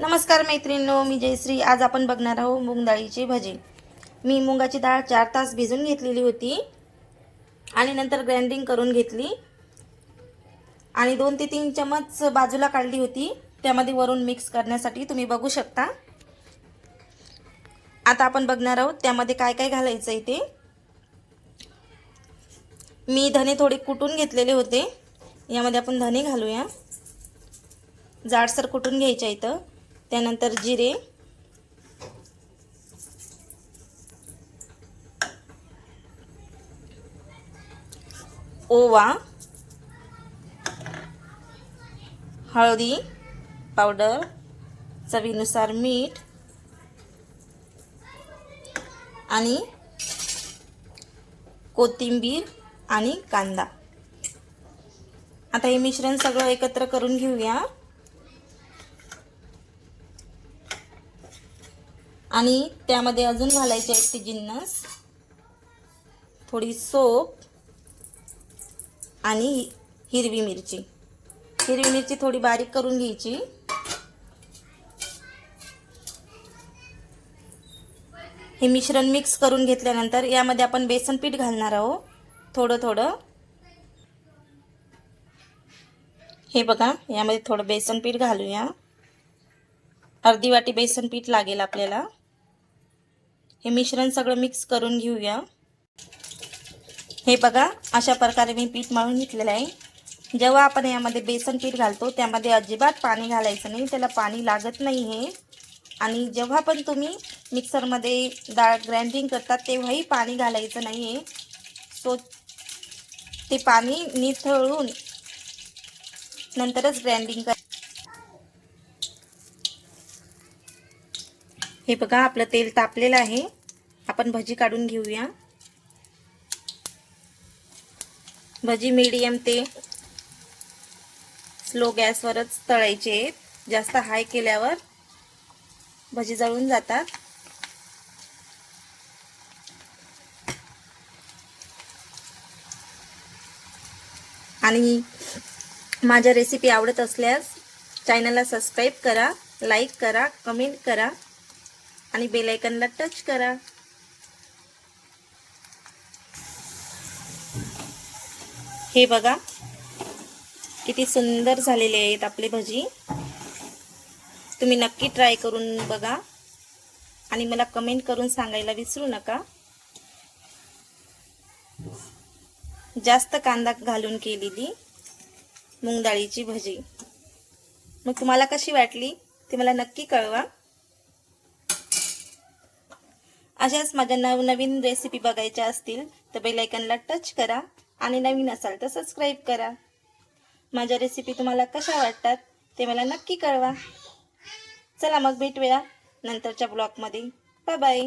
नमस्कार मैत्रिणींनो मी जयश्री. आज आपण बघणार आहोत मूग डाळीची भजी. मी मुगाची डाळ चार तास भिजून घेतलेली होती आणि नंतर ग्राइंडिंग करून घेतली. आणि दोन ते तीन चमच बाजूला काढली होती. त्यामध्ये वरून मिक्स करण्यासाठी तुम्ही बघू शकता. आता आपण बघणार आहोत त्यामध्ये काय काय घालायचं आहे ते. मी धने थोडे कुटून घेतलेले होते. यामध्ये आपण धने घालूया. जाडसर कुटून घ्यायच्या इथं. त्यानंतर जिरे. ओवा. हळदी पावडर चवीनुसार मीठ. आणि कोथिंबीर आणि कांदा. आता हे मिश्रण सगळं एकत्र करून घेऊया. आणि त्यामध्ये अजून घालायचे आहेत ते जिन्नस. थोडी सोप. आणि हिरवी मिरची. हिरवी मिरची थोडी बारीक करून घ्यायची. हे मिश्रण मिक्स करून घेतल्यानंतर यामध्ये आपण बेसन पीठ घालणार आहोत थोडं थोडं. हे बघा यामध्ये थोडं बेसन पीठ घालूया. अर्धी वाटी बेसन पीठ लागेल आपल्याला. हे मिश्रण सगळं मिक्स करून घेऊया. हे बघा अशा प्रकारे मी पीठ मळून घेतलेलं आहे. जेव्हा आपण यामध्ये बेसन पीठ घालतो त्यामध्ये अजिबात पाणी घालायचं नाही. त्याला पाणी लागत नाही हे आणि जेव्हा पण तुम्ही मिक्सरमध्ये डाळ ग्राइंडिंग करतात तेव्हाही पाणी घालायचं नाही आहे सो ते पाणी निथळून नंतरच ग्राइंडिंग कर. हे बघा आपलं तेल तापलेलं आहे. आपण भजी काढून घेऊया. भजी मीडियम ते स्लो गॅसवरच तळायचे आहेत. जास्त हाय केल्यावर भजी जळून जातात. आणि माझ्या रेसिपी आवडत असल्यास चॅनलला सबस्क्राईब करा लाईक करा कमेंट करा. आणि बेलायकनला टच करा. हे बघा किती सुंदर झालेले आहेत आपले भजी. तुम्ही नक्की ट्राय करून बघा. आणि मला कमेंट करून सांगायला विसरू नका. जास्त कांदा घालून केलेली मूग डाळीची भजी. मग तुम्हाला कशी वाटली ते मला नक्की कळवा. अशाच माझ्या नवनवीन रेसिपी बघायच्या असतील तर बेलायकनला टच करा आणि नवीन असाल तर सबस्क्राईब करा. माझ्या रेसिपी तुम्हाला कशा वाटतात ते मला नक्की कळवा. चला मग भेटूया नंतरच्या ब्लॉगमध्ये बाय बाय